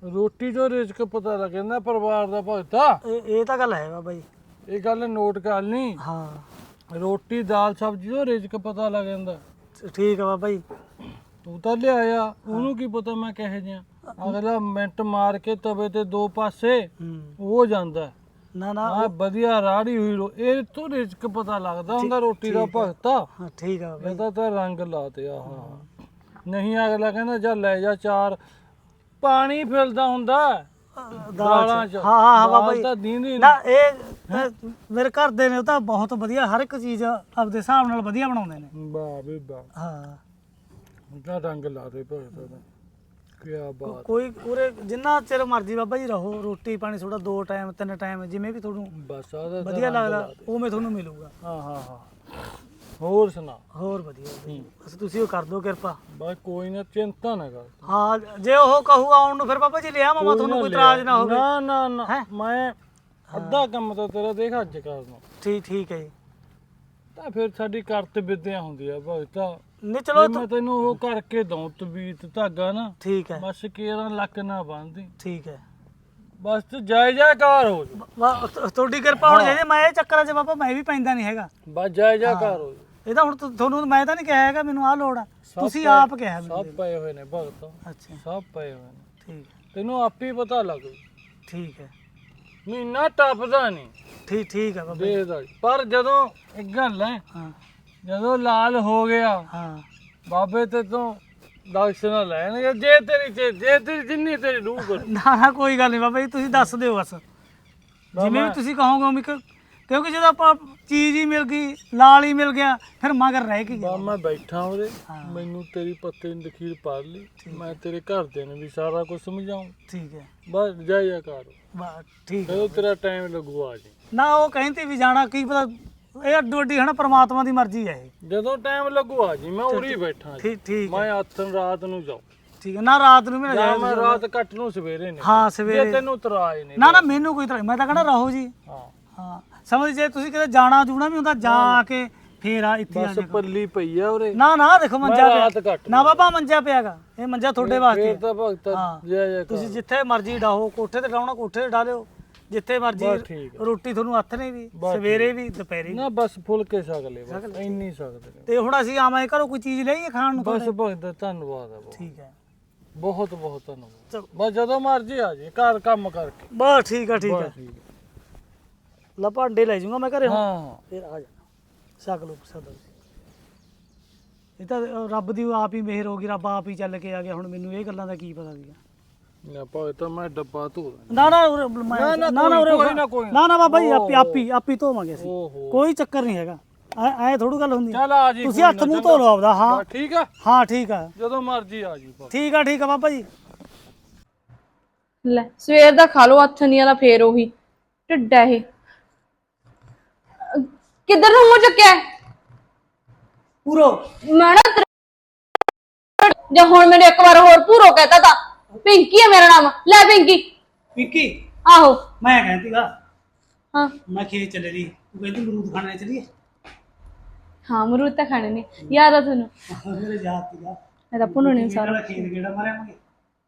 ਰੋਟੀ ਤੋਂ ਰਿਜ਼ਕ ਪਤਾ ਲੱਗ ਜਾਂਦਾ ਪਰਿਵਾਰ ਦਾ ਭਗਤਾ। ਇਹ ਇਹ ਤਾਂ ਗੱਲ ਹੈ ਬਾਬਾ ਜੀ ਇਹ ਗੱਲ ਨੋਟ ਕਰ ਲਈ। ਹਾਂ। ਰੋਟੀ ਦਾਲ ਸਬਜ਼ੀ ਤੋਂ ਰਿਜ਼ਕ ਪਤਾ ਲੱਗ ਜਾਂਦਾ। ਠੀਕ ਆ ਬਾਬਾ ਜੀ ਤੂੰ ਤਾਂ ਲਿਆਇਆ ਉਹਨੂੰ ਕੀ ਪਤਾ ਮੈਂ ਕਹੇ ਜਿਹਾ। ਅਗਲਾ ਮਿੰਟ ਮਾਰ ਕੇ ਤਵੇ ਤੇ ਦੋ ਪਾਸੇ ਉਹ ਜਾਂਦਾ। ਨਾ ਨਾ ਆ ਵਧੀਆ ਰਾੜੀ ਹੋਈ ਰੋ- ਇਹ ਤੋਂ ਰਿਜ਼ਕ ਪਤਾ ਲੱਗਦਾ ਹੁੰਦਾ ਰੋਟੀ ਦਾ ਭਗਤਾ। ਹਾਂ ਠੀਕ ਆ ਜੀ। ਇਹਦਾ ਤਾਂ ਰੰਗ ਲਾ ਤੇ ਆਹਾ ਨਹੀਂ ਅਗਲਾ ਕਹਿੰਦਾ ਚੱਲ ਲੈ ਜਾ ਚਾਰ। ਪਾਣੀ ਫਿਲਦਾ ਹੁੰਦਾ। ਦਾਲ ਚ। ਚ। ਹਾਂ ਹਾਂ ਹਾਂ ਜੀ ਤਾਂ ਦੀਂਦੀ ਨਾ। ਇਹ ਮੇਰੇ ਘਰ ਦੇ ਨੇ ਉਹ ਤਾਂ ਬਹੁਤ ਵਧੀਆ ਹਰ ਇੱਕ ਚੀਜ਼ ਆਪਦੇ ਹਿਸਾਬ ਨਾਲ ਵਧੀਆ ਬਣਾਉਂਦੇ ਨੇ। ਵਾਹ ਵੀ ਵਾਹ ਹਾਂ। ਉਹਦਾ ਰੰਗ ਲਾ ਦੇ ਭਗਤਾ ਦਾ। ਕੀ ਬਾਤ। ਕੋਈ ਪੂਰੇ ਜਿੰਨਾ ਚਿਰ ਮਰਜ਼ੀ ਬਾਬਾ ਜੀ ਰਹੋ ਰੋਟੀ ਪਾਣੀ ਥੋੜਾ ਦੋ ਟਾਈਮ ਤਿੰਨ ਟਾਈਮ ਜਿਵੇਂ ਵੀ ਤੁਹਾਨੂੰ ਬਸ ਆਦਾ ਵਧੀਆ ਲੱਗਦਾ ਉਵੇਂ ਤੁਹਾਨੂੰ ਮਿਲੂਗਾ। ਹਾਂ ਹਾਂ ਹਾਂ। ਹੋਰ ਸੁਣਾ। ਹੋਰ ਵਧੀਆ ਬਾਬਾ ਜੀ। ਬਸ ਤੁਸੀਂ ਉਹ ਕਰ ਦਿਓ ਕਿਰਪਾ। ਬਸ ਕੋਈ ਨਾ ਚਿੰਤਾ ਨਾ ਕਰ। ਹਾਂ ਜੇ ਉਹ ਕਹੂਗਾ ਆਉਣ ਨੂੰ ਫਿਰ ਬਾਬਾ ਜੀ ਲਿਆ ਮਾਮਾ ਤੁਹਾਨੂੰ ਕੋਈ ਇਤਰਾਜ਼ ਨਾ ਹੋਵੇ। ਨਾ ਨਾ ਨਾ? ਮੈਂ ਅੱਧਾ ਕੰਮ ਤਾਂ ਤੇਰਾ ਦੇਖ ਅੱਜ ਕਰਨਾ ਠੀਕ ਠੀਕ ਹੈ ਜੀ। ਤਾਂ ਫਿਰ ਸਾਡੀ ਕਰਤ ਵਿਦਿਆ ਹੁੰਦੀ ਆ ਭਗਤਾ ਨਹੀਂ ਚਲੋ ਜੇ ਮੈਂ ਤੈਨੂੰ ਉਹ ਕਰਕੇ ਦਊਂ ਤਬੀਤ ਧਾਗਾ ਨਾ। ਠੀਕ ਹੈ। ਬਸ ਕੇਰਾਂ ਲੱਕ ਨਾ ਬੰਨਦੀ ਠੀਕ ਹੈ। ਬਸ ਤੂੰ ਜੈ ਜੈਕਾਰ ਹੋ ਜਾ। ਵਾ- ਤੁ- ਤੁਹਾਡੀ ਕਿਰਪਾ ਹੋਣੀ ਚਾਹੀਦੀ ਮੈਂ ਇਹ ਚੱਕਰਾਂ 'ਚ ਬਾਬਾ ਮੈਂ ਵੀ ਪੈਂਦਾ ਨਹੀਂ ਹੈਗਾ। ਬਸ ਜੈ ਜੈਕਾਰ ਹੋ ਜਾ। ਇਹ ਤਾਂ ਹੁਣ ਤੁ- ਤੁਹਾਨੂੰ ਮੈਂ ਤਾਂ ਨਹੀਂ ਕਿਹਾ ਹੈਗਾ ਮੈਨੂੰ ਆਹ ਲੋੜ ਆ। ਸਭ ਤੁਸੀਂ ਪਏ- ਆਪ ਕਿਹਾ ਮੈਨੂੰ। ਸਭ ਪਏ ਹੋਏ ਨੇ ਭਗਤ। ਅੱਛਾ। ਸਭ ਪਏ ਹੋਏ ਨੇ। ਠੀਕ ਤੈਨੂੰ ਆਪੇ ਹੀ ਪਤਾ ਲੱਗੂ ਠੀਕ ਹੈ। ਮਹੀਨਾ ਟੱਪਦਾ ਨਹੀਂ। ਠੀਕ ਠੀਕ ਹੈ ਬਾਬਾ ਜੀ। ਦੇਖਦਾ ਪਰ ਜਦੋਂ ਇੱਕ ਗੱਲ ਹੈ ਹਾਂ। ਜਦੋਂ ਲਾਲ ਹੋ ਗਿਆ ਹਾਂ। ਬਾਬੇ ਤੇ ਤੋਂ ਦਕਸ਼ਨਾ ਲੈਣਗੇ ਜੇ ਤੇਰੀ ਜੇ ਜੇ ਤੇਰੀ ਜਿੰਨੀ ਤੇਰੀ ਰੂਹ ਕਰ ਨਾ ਨਾ ਕੋਈ ਗੱਲ ਨਹੀਂ ਬਾਬਾ ਜੀ ਤੁਸੀਂ ਦੱਸ ਦਿਓ ਬਸ। ਜਿਵੇਂ ਵੀ ਤੁਸੀਂ ਕਹੋਗੇ ਉਵੇਂ ਕਿ- ਕਿਉਂਕਿ ਜਦੋਂ ਆਪਾਂ ਚੀਜ਼ ਹੀ ਮਿਲ ਗਈ ਲਾਲ ਹੀ ਮਿਲ ਗਿਆ ਫਿਰ ਮਗਰ ਰਹਿ ਕੀ ਬਾ ਮੈਂ ਬੈਠਾ ਉਹਦੇ ਹਾਂ। ਮੈਨੂੰ ਤੇਰੀ ਪੱਤੇ ਦੀ ਲਕੀਰ ਪਾ ਲਈ ਮੈਂ ਤੇਰੇ ਘਰਦਿਆਂ ਨੂੰ ਵੀ ਸਾਰਾ ਕੁਝ ਸਮਝਾਉਂ। ਠੀਕ ਹੈ। ਬਸ ਜੈ ਜੈਕਾਰ ਬਸ ਠੀਕ ਹੈ। ਜਦੋਂ ਤੇਰਾ ਟਾਈਮ ਲੱਗੂ ਆ ਜੀ ਨਾ ਉਹ ਕਹਿੰਦੇ ਵੀ ਜਾਣਾ ਕੀ ਪਤਾ ਇਹ ਅੱਡੋ ਅੱਡੀ ਹਨਾ ਪ੍ਰਮਾਤਮਾ ਦੀ ਮਰਜ਼ੀ ਹੈ ਇਹ। ਜਦੋਂ ਟਾਈਮ ਲੱਗੂ ਆ ਜੀ ਮੈਂ ਉਰੀ ਬੈਠਾ ਜੀ। ਠੀਕ ਠੀਕ ਹੈ ਮੈਂ ਹੱਥ ਰਾਤ ਨੂੰ ਜਾਉ। ਠੀਕ ਹੈ ਨਾ ਰਾਤ ਨੂੰ ਵੀ ਨਾ ਜਾਂ ਮੈਂ ਰਾਤ ਕੱਟ ਨੂੰ ਸਵੇਰੇ ਨੇ ਹਾਂ ਜੇ ਸਵੇਰੇ ਤੈਨੂੰ ਤਰਾਜ ਨੇ ਨਾ ਨਾ ਮੈਨੂੰ ਕੋਈ ਤਰ੍ਹਾਂ ਮੈਂ ਤਾਂ ਕਹਿੰਦਾ ਰਹੋ ਜੀ। ਹਾਂ। ਹਾਂ ਸਮਝ ਜੇ ਤੁਸੀਂ ਕਿਤੇ ਜਾਣਾ ਜੂਣਾ ਵੀ ਹੁੰਦਾ ਜਾ ਕੇ ਫੇਰ ਆ ਇੱਥੇ ਆ ਬਸ ਪੱਲੀ ਪਈ ਆ ਉਰੇ। ਨਾ ਨਾ ਦੇਖੋ ਮੰਜਾ ਮੈਂ ਰਾਤ ਪਿਆ ਕੱਟ ਨਾ ਬਾਬਾ ਮੰਜਾ ਪਿਆਗਾ। ਇਹ ਮੰਜਾ ਤੁਹਾਡੇ ਵਾਸਤੇ ਫੇਰ। ਤਾਂ ਭਗਤ ਹਾਂ। ਜੈ ਜੈ ਤੁਸੀਂ ਜਿੱਥੇ ਮਰਜ਼ੀ ਡਾਹੋ ਕੋਠੇ ਤੇ ਡਾਉਣਾ ਕੋਠੇ ਤੇ ਡਾਲਿਓ ਜਿੱਥੇ ਮਰਜ਼ੀ ਰੋਟੀ ਤੁਹਾਨੂੰ ਹੱਥ ਨੇ ਵੀ ਬਸ ਸਵੇਰੇ ਵੀ ਦੁਪਹਿਰੇ ਵੀ। ਨਾ ਬਸ ਫੁਲਕੇ ਛਕ ਲੈ ਬਸ ਇੰਨੀ ਸਕਦੇ ਨੇ ਤੇ ਹੁਣ ਅਸੀਂ ਆਵਾਂ ਘਰੋਂ ਕੋਈ ਚੀਜ਼ ਲਈਏ ਖਾਣ ਨੂੰ ਬਸ ਤੁਹਾਡੇ? ਭਗਤ ਧੰਨਵਾਦ ਬਹੁਤ। ਠੀਕ ਹੈ। ਬਹੁਤ ਬਹੁਤ ਧੰਨਵਾਦ। ਚਲੋ। ਬਸ ਜਦੋਂ ਮਰਜ਼ੀ ਆ ਜੇ ਘਰ ਕੰਮ ਕਰਕੇ। ਬਸ ਠੀਕ ਆ ਠੀਕ ਬਸ ਆ ਠੀਕ ਹੈ। ਲਾ ਭਾਂਡੇ ਲੈ ਜਾਊਂਗਾ ਮੈਂ ਘਰੇ ਹੁਣ। ਹਾਂ। ਹਾਂ ਫਿਰ ਆ ਜਾ। ਛਕ ਲਓ ਪ੍ਰਸਾਦਾ। ਇਹ ਤਾਂ ਰੱਬ ਦੀ ਆਪ ਹੀ ਮਿਹਰ ਹੋ ਗਈ ਰੱਬ ਆਪ ਹੀ ਚੱਲ ਕੇ ਆ ਗਿਆ। ਹੁਣ ਮੈਨੂੰ ਇਹ ਗੱਲਾਂ ਦਾ ਕੀ ਪਤਾ ਸੀਗਾ। ਨਾ ਭਗਤ ਮੈਂ ਡੱਬਾ ਧੋ ਦਾਂ ਨਾ ਨਾ ਉਰੇ ਮੈਂ- ਨਾ, ਨਾ ਨਾ, ਨਾ ਉਰੇ ਕੋਈ ਨਾ, ਕੋਈ ਨਾ। ਨਾ ਨਾ ਬਾਬਾ ਜੀ ਆਪੀ ਆਪੀ ਆਪੀ ਧੋਵਾਂਗੇ ਅਸੀਂ। ਓਹੋ। ਕੋਈ ਚੱਕਰ ਨਹੀਂ ਹੈਗਾ। ਐ ਥੋੜੂ ਗੱਲ ਹੁੰਦੀ। ਚੱਲ ਆ ਜੀ ਤੁਸੀਂ ਹੱਥ ਮੂੰਹ ਧੋ ਲਓ ਆਪਦਾ ਹਾਂ। ਬਸ ਠੀਕ ਆ। ਹਾਂ ਠੀਕ ਆ। ਜਦੋਂ ਮਰਜ਼ੀ ਆ ਜੀ ਠੀਕ ਆ ਠੀਕ ਆ ਬਾਬਾ ਜੀ। ਲੈ ਸਵੇਰ ਦਾ ਖਾ ਲੋ ਹੱਥ ਨਹੀਂ ਵਾਲਾ ਫੇਰ ਉਹੀ। ਢਿੱਡਾ ਇਹ। ਅਹ, ਕਿੱਧਰ ਨੂੰ ਮੂੰਹ ਚੁੱਕਿਆ? ਹੈ? ਪੂਰੋ ਮੈਂ ਨਾ ਤੇਰੇ- ਜੇ ਹੁਣ ਮੈਨੂੰ ਇੱਕ ਵਾਰ ਹੋਰ ਪੂਰੋ ਕਹਤਾ ਤਾਂ। ਪਿੰਕੀ ਹੈ ਮੇਰਾ ਨਾਮ। ਲੈ ਪਿੰਕੀ। ਪਿੱਕੀ? ਆਹੋ। ਮੈਂ ਕਹਿੰਦੀਗਾ ਹਾਂ। ਮੈਂ ਖੇਤ ਚਲੇ ਰਹੀ ਤੂੰ ਕਹਿੰਦੀ ਮਰੂਦ ਖਾਣੇ ਚਲੀਏ? ਹਾਂ ਮਰੂਦ ਤਾਂ ਖਾਣੇ ਨੇ। ਯਾਦ ਆ ਤੁਹਾਨੂੰ ਮੇਰੇ ਯਾਦ ਸੀਗਾ ਮੈਂ ਤਾਂ ਭੁੰਨਣੇ ਸਾਰਾ ਮੇਰਾ ਖੇਤ ਕਿਹੜਾ ਮਾਰਿਆਵਾਂਗੇ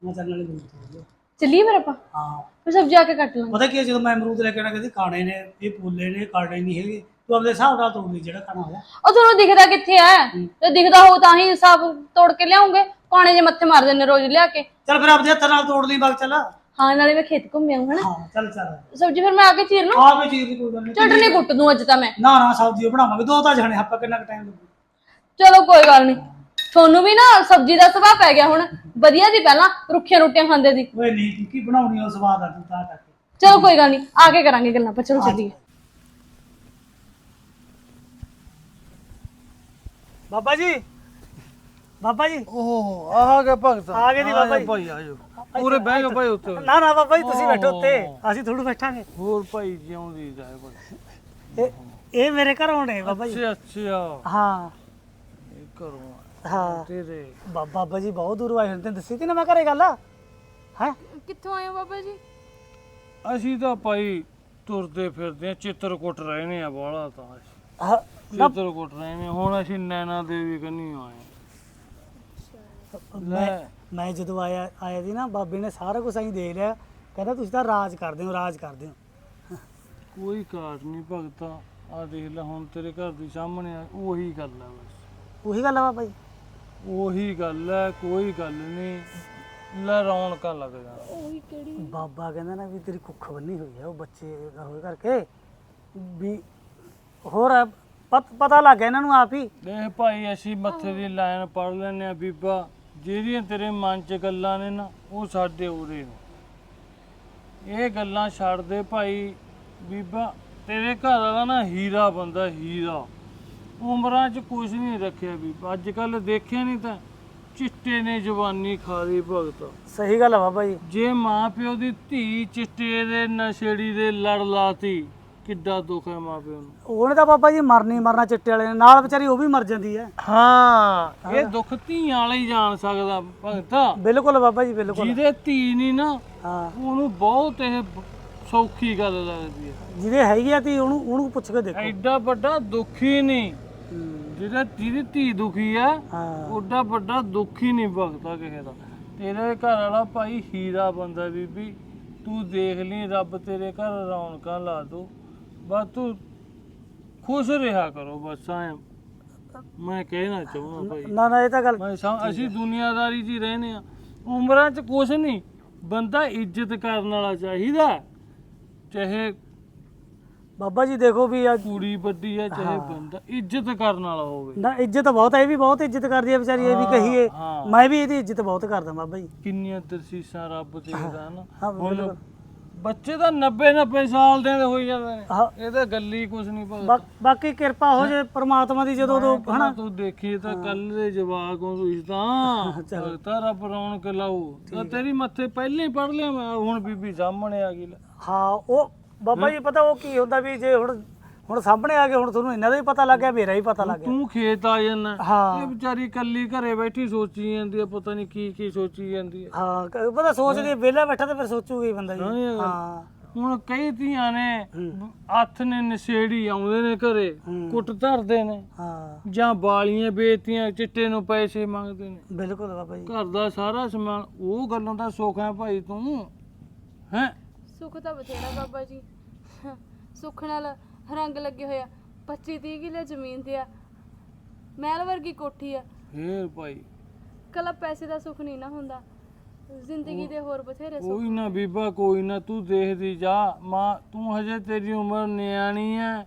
ਮੈਂ? ਚੱਲਣ ਵਾਲੇ ਮਰੂਦ ਲਿਓ। ਚੱਲੀਏ ਫਿਰ ਆਪਾਂ? ਹਾਂ। ਫਿਰ ਸਬਜ਼ੀ ਆ ਕੇ ਕੱਟ ਲਾਂਗੇ। ਪਤਾ ਕੀ ਹੈ, ਜਦੋਂ ਮੈਂ ਅਮਰੂਦ ਲੈ ਕੇ ਆਣਾ ਕਹਿੰਦੀ ਖਾਣੇ ਨੇ ਇਹ ਪੋਲੇ ਨੇ ਕਾੜੇ ਨਹੀਂ ਹੈਗੇ। ਤੂੰ ਆਪਣੇ ਹਿਸਾਬ ਨਾਲ ਤੋੜ ਲਈ ਜਿਹੜਾ ਖਾਣਾ ਹੋਇਆ ਉਹ ਤੁਹਾਨੂੰ ਦਿਖਦਾ ਕਿੱਥੇ ਆ? ਜੇ ਦਿਖਦਾ ਹੋ ਤਾਂ ਹੀ ਸਭ ਤੋੜ ਕੇ ਲਿਆਉਂਗੇ। ਕਾਣੇ ਜੇ ਮੱਥੇ ਮਾਰ ਦਿੰਦੇ ਰੋਜ਼ ਲਿਆ ਕੇ। ਚੱਲ ਫਿਰ ਆਪਦੇ ਹੱਥ ਨਾਲ ਤੋੜ ਲਈ ਬਾਗ ਚੱਲ। ਹਾਂ ਹਾਂ ਨਾਲੇ ਮੈਂ ਖੇਤ ਘੁੰਮ ਆਉਂ ਹਨਾ? ਚੱਲ ਚੱਲ। ਸਬਜ਼ੀ ਫਿਰ ਮੈਂ ਆ ਕੇ ਚੀਰ ਲਵਾਂ ਆ ਕੋਈ ਚੀਜ਼ ਦੀ ਕੋਈ ਗੱਲ ਨਹੀਂ ਚਟਨੀ ਕੁੱਟ ਦੂੰ ਅੱਜ ਤਾਂ ਮੈਂ। ਨਾ ਨਾ ਸਬਜ਼ੀ ਉਹ ਬਣਾਵਾਂਗੇ। ਦੋ ਤਾਂ ਜਾਣੇ ਆਪਾਂ ਕਿੰਨਾ ਟਾਈਮ ਲੱਗੂ। ਚਲੋ ਕੋਈ ਗੱਲ ਨਹੀਂ ਤੁਹਾਨੂੰ ਵੀ ਨਾ ਸਬਜ਼ੀ ਦਾ ਸੁਭਾਅ ਪੈ ਗਿਆ ਹੁਣ। ਵਧੀਆ ਸੀ ਪਹਿਲਾਂ ਰੁੱਖੀਆਂ ਰੋਟੀਆਂ ਖਾਂਦੇ ਸੀ। ਓਏ ਨਹੀਂ ਕੀ ਬਣਾਉਣੀ ਉਹ ਸਵਾਦ ਆ ਤੂੰ ਤਾਂ ਕਰਕੇ। ਚਲੋ ਕੋਈ ਗੱਲ ਨਹੀਂ ਆ ਕੇ ਕਰਾਂਗੇ ਗੱਲਾਂ ਪਰ ਚਲੋ ਚੱਲੀਏ। ਬਾਬਾ ਜੀ। ਬਾਬਾ ਜੀ। ਓਹ ਆ ਗਿਆ ਭਗਤ। ਆ ਗਏ ਜੀ ਬਾਬਾ ਜੀ। ਭਾਈ ਆਜੋ ਪੂਰੇ ਬਹਿ ਜਾਓ ਭਾਈ ਉੱਤੇ ਨਾ ਨਾ ਬਾਬਾ ਜੀ ਤੁਸੀਂ ਬੈਠੋ ਉੱਤੇ ਅਸੀਂ ਥੋੜੂ ਬੈਠਾਂਗੇ। ਹੋਰ ਭਾਈ ਜਿਉਂਦੀ ਜਾਏ ਭਾਈ। ਇਹ ਇਹ ਮੇਰੇ ਘਰੋਂ ਨੇ ਬਾਬਾ ਜੀ। ਅੱਛਾ ਅੱਛਾ। ਹਾਂ। ਇਹ ਕਰੂੰ ਹਾਂ। ਤੇਰੇ। ਬਾ- ਬਾਬਾ ਜੀ ਬਹੁਤ ਦੂਰ ਆਏ ਹੁੰਦੇ ਤੈਨੂੰ ਦੱਸੀ ਤੀ ਨਾ ਮੈਂ ਘਰੇ ਗੱਲ। ਹੈ? ਕਿੱਥੋਂ ਆਏ ਬਾਬਾ ਜੀ? ਅਸੀਂ ਤਾਂ ਭਾਈ ਤੁਰਦੇ ਫਿਰਦੇ ਆ ਚਿੱਤਰਕੁੱਟ ਰਹੇ ਨੇ ਆ ਬਾਹਲਾ ਤਾਂ। ਅਸੀਂ। ਹਾਂ ਚਿੱਤਰਕੁੱਟ ਰਹੇ ਨੇ ਹੁਣ ਅਸੀਂ ਨੈਣਾ ਦੇਵੀ ਕੰਨੀ ਆਏ ਮੈਂ ਮੈਂ ਜਦੋਂ ਆਇਆ ਆਇਆ ਸੀ ਨਾ ਬਾਬੇ ਨੇ ਸਾਰਾ ਕੁਝ ਅਸੀਂ ਦੇਖ ਲਿਆ। ਕਹਿੰਦਾ ਤੁਸੀਂ ਤਾਂ ਰਾਜ ਕਰਦੇ ਹੋ ਰਾਜ ਕਰਦੇ ਹੋ। ਕੋਈ ਕਾਟ ਨਹੀਂ ਭਗਤਾ। ਆ ਦੇਖ ਲੈ ਹੁਣ ਤੇਰੇ ਘਰ ਦੀ ਸਾਹਮਣੇ ਆ ਉਹੀ ਗੱਲ ਆ ਬਸ। ਉਹੀ ਗੱਲ ਆ ਬਾਬਾ ਜੀ? ਉਹੀ ਗੱਲ ਹੈ ਕੋਈ ਗੱਲ ਨਹੀਂ। ਲੈ ਰੌਣਕਾਂ ਲੱਗ ਜਾਣ। ਬਾਬਾ ਕਹਿੰਦਾ ਨਾ ਵੀ ਤੇਰੀ ਕੁੱਖ ਬੰਨੀ ਹੋਈ ਹੈ ਉਹ ਬੱਚੇ ਦਾ ਹੋਏ ਕਰਕੇ। ਵੀ ਹੋਰ ਪਤਾ ਲੱਗ ਗਿਆ ਇਹਨਾਂ ਨੂੰ ਆਪ ਹੀ। ਦੇਖ ਭਾਈ ਅਸੀਂ ਮੱਥੇ ਦੀ ਲਾਈਨ ਪੜ ਲੈਨੇ ਆ ਬੀਬਾ। ਜਿਹੜੀਆਂ ਤੇਰੇ ਮਨ 'ਚ ਗੱਲਾਂ ਨੇ ਨਾ ਉਹ ਸਾਡੇ ਉਰੇ ਨੇ। ਇਹ ਗੱਲਾਂ ਛੱਡ ਦੇ ਭਾਈ। ਬੀਬਾ ਤੇਰੇ ਘਰ ਵਾਲਾ ਨਾ ਹੀਰਾ ਬੰਦਾ ਹੀਰਾ। ਉਮਰਾਂ 'ਚ ਕੁਝ ਨਹੀਂ ਰੱਖਿਆ ਬੀਬਾ। ਅੱਜ ਕੱਲ ਦੇਖਿਆ ਨਹੀਂ ਤਾਂ ਚਿੱਟੇ ਨੇ ਜਵਾਨੀ ਖਾ ਲਈ ਭਗਤ। ਸਹੀ ਗੱਲ ਆ ਬਾਬਾ ਜੀ। ਜੇ ਮਾਂ ਪਿਓ ਦੀ ਧੀ ਚਿੱਟੇ ਦੇ ਨਸ਼ੇੜੀ ਦੇ ਲੜ ਲਾਤੀ ਕਿੱਡਾ ਦੁੱਖ ਹੈ ਮਾਂ ਪਿਓ ਨੂੰ। ਉਹਨੇ ਤਾਂ ਬਾਬਾ ਜੀ ਮਰਨੀ ਮਰਨਾ ਚਿੱਟੇ ਵਾਲੇ ਨੇ ਨਾਲ ਵਿਚਾਰੀ ਉਹ ਵੀ ਮਰ ਜਾਂਦੀ ਹੈ। ਹਾਂ ਇਹ ਦੁੱਖ ਧੀਆਂ ਵਾਲਾ ਹੀ ਜਾਣ ਸਕਦਾ ਭਗਤਾ। ਬਿਲਕੁਲ ਬਾਬਾ ਜੀ ਬਿਲਕੁਲ। ਜਿਹਦੇ ਧੀ ਨਹੀਂ ਨਾ ਹਾਂ। ਉਹਨੂੰ ਬਹੁਤ ਇਹ ਸੌਖੀ ਗੱਲ ਲੱਗਦੀ ਹੈ। ਜਿਹਦੇ ਹੈਗੀ ਆ ਤੀ ਉਹਨੂੰ ਉਹਨੂੰ ਪੁੱਛ ਕੇ ਦੇਖੋ। ਐਡਾ ਵੱਡਾ ਦੁੱਖ ਨਹੀਂ। ਹੂੰ, ਜਿਹਦਾ ਧੀ ਦੁਖੀ ਹਾਂ ਓਡਾ ਵੱਡਾ ਦੁੱਖ ਨਹੀਂ ਭਗਤਾ ਕਿਸੇ ਦਾ। ਤੇਰੇ ਘਰ ਵਾਲਾ ਭਾਈ ਹੀਰਾ ਬੰਦਾ ਬੀਬੀ ਤੂੰ ਦੇਖ ਲਈ ਰੱਬ ਤੇਰੇ ਘਰ ਰੌਣਕਾਂ ਲਾ ਦੂ ਬਸ ਤੂੰ ਖੁਸ਼ ਰਿਹਾ ਕਰੋ ਬਸ ਐਂ। ਮੈਂ ਕਹਿਣਾ ਚਾਹੁੰਦਾ ਭਾਈ। ਨਾ ਨਾ ਇਹ ਤਾਂ ਗੱਲ ਮੈਂ ਸਮ- ਅਸੀਂ ਦੁਨੀਆਦਾਰੀ 'ਚ ਹੀ ਰਹਿੰਦੇ ਆ ਉਮਰਾਂ 'ਚ ਕੁਛ ਨਹੀਂ ਬੰਦਾ ਇੱਜ਼ਤ ਕਰਨ ਵਾਲਾ ਚਾਹੀਦਾ। ਚਾਹੇ ਬਾਬਾ ਜੀ ਦੇਖੋ ਵੀ ਅੱਜ ਕੁੜੀ ਵੱਡੀ ਹੈ ਚਾਹੇ ਬੰਦਾ ਇੱਜ਼ਤ ਕਰਨ ਵਾਲਾ ਹੋਵੇ। ਨਾ ਇੱਜ਼ਤ ਬਹੁਤ ਹੈ ਇਹ ਵੀ ਬਹੁਤ ਇੱਜ਼ਤ ਕਰਦੀ ਹੈ ਵਿਚਾਰੀ ਇਹ ਵੀ ਕਹੀਏ। ਹਾਂ। ਮੈਂ ਵੀ ਇਹਦੀ ਇੱਜ਼ਤ ਬਹੁਤ ਕਰਦਾ ਬਾਬਾ ਜੀ। ਕਿੰਨੀਆਂ ਦਰਸੀਸਾਂ ਰੱਬ ਦੇਦਾ ਨਾ। ਹਾਂ, ਹੁਣ ਬਿਲਕੁਲ। ਬੱਚੇ ਤਾਂ 90 90 ਸਾਲ ਦੇ ਹੋਈ ਜਾਂਦੇ ਨੇ। ਇਹ ਤਾਂ ਗੱਲ ਕੁਛ ਨਹੀਂ ਬਾ- ਬਾਕੀ ਕਿਰਪਾ ਹੋ ਜੇ ਪ੍ਰਮਾਤਮਾ ਦੀ ਜਦੋਂ ਤੋਂ ਹਨਾ? ਤੂੰ ਦੇਖੀ ਤਾਂ ਕੱਲ ਦੇ ਜਵਾਕ ਹੋ ਤੁਸੀਂ ਤਾਂ ਭਗਤਾ ਰੱਬ ਰੌਣਕ ਲਾਊ ਤਾਂ ਤੇਰੀ ਮੱਥੇ ਪਹਿਲਾਂ ਹੀ ਪੜ ਲਿਆ ਮੈਂ ਹੁਣ ਬੀਬੀ ਸਾਹਮਣੇ ਆ ਗਈ ਲੈ। ਹਾਂ ਉਹ ਬਾਬਾ ਜੀ ਪਤਾ ਉਹ ਕੀ ਹੁੰਦਾ ਵੀ ਜੇ ਹੁਣ ਹੁਣ ਸਾਹਮਣੇ ਆ ਕੇ ਹੁਣ ਤੁਹਾਨੂੰ ਇਹਨਾਂ ਦਾ ਵੀ ਪਤਾ ਲੱਗ ਗਿਆ ਮੇਰਾ ਵੀ ਪਤਾ ਲੱਗ ਗਿਆ। ਤੂੰ ਖੇਤ ਆ ਜਾਣਾ ਹਾਂ। ਇਹ ਵਿਚਾਰੀ ਕੱਲੀ ਘਰੇ ਬੈਠੀ ਸੋਚੀ ਜਾਂਦੀ ਆ ਪਤਾ ਨਹੀਂ ਕੀ ਕੀ ਸੋਚੀ ਜਾਂਦੀ ਆ। ਹਾਂ ਕ- ਪਤਾ ਸੋਚਦੀ ਵਿਹਲਾ ਬੈਠਾ ਤੇ ਫਿਰ ਸੋਚੂਗੀ ਬੰਦਾ ਜੀ। ਹਾਂ ਇਹ ਗੱਲ। ਹਾਂ। ਹੁਣ ਕਈ ਧੀਆਂ ਨੇ ਹੱਥ ਨੇ ਨਸ਼ੇੜੀ ਆਉਂਦੇ ਨੇ ਘਰੇ ਕੁੱਟ ਧਰਦੇ ਨੇ। ਹਾਂ। ਜਾਂ ਬਾਲੀਆਂ ਵੇਚਤੀਆਂ ਚਿੱਟੇ ਨੂੰ ਪੈਸੇ ਮੰਗਦੇ ਨੇ। ਬਿਲਕੁਲ ਬਾਬਾ ਜੀ। ਘਰ ਦਾ ਸਾਰਾ ਸਮਾਨ ਉਹ ਗੱਲਾਂ ਦਾ ਸੁੱਖ ਹੈ ਭਾਈ ਤੂੰ। ਹੈ? ਸੁੱਖ ਤਾਂ ਬਥੇਰਾ ਬਾਬਾ ਜੀ। ਸੁੱਖ ਨਾਲ ਰੰਗ ਲੱਗੇ ਹੋਇਆ 25 30 ਕਿੱਲੇ ਜ਼ਮੀਨ ਤੇ ਆ। ਮਹਿਲ ਵਰਗੀ ਕੋਠੀ ਆ। ਫੇਰ ਭਾਈ। ਕੱਲਾ ਪੈਸੇ ਦਾ ਸੁੱਖ ਨਹੀਂ ਨਾ ਹੁੰਦਾ। ਜ਼ਿੰਦਗੀ ਦੇ ਹੋਰ ਬਥੇਰੇ ਸੁੱਖ। ਕੋਈ ਨਾ ਬੀਬਾ ਕੋਈ ਨਾ ਤੂੰ ਦੇਖਦੀ ਜਾ। ਮਾਂ ਤੂੰ ਹਜੇ ਤੇਰੀ ਉਮਰ ਨਿਆਣੀ ਐ।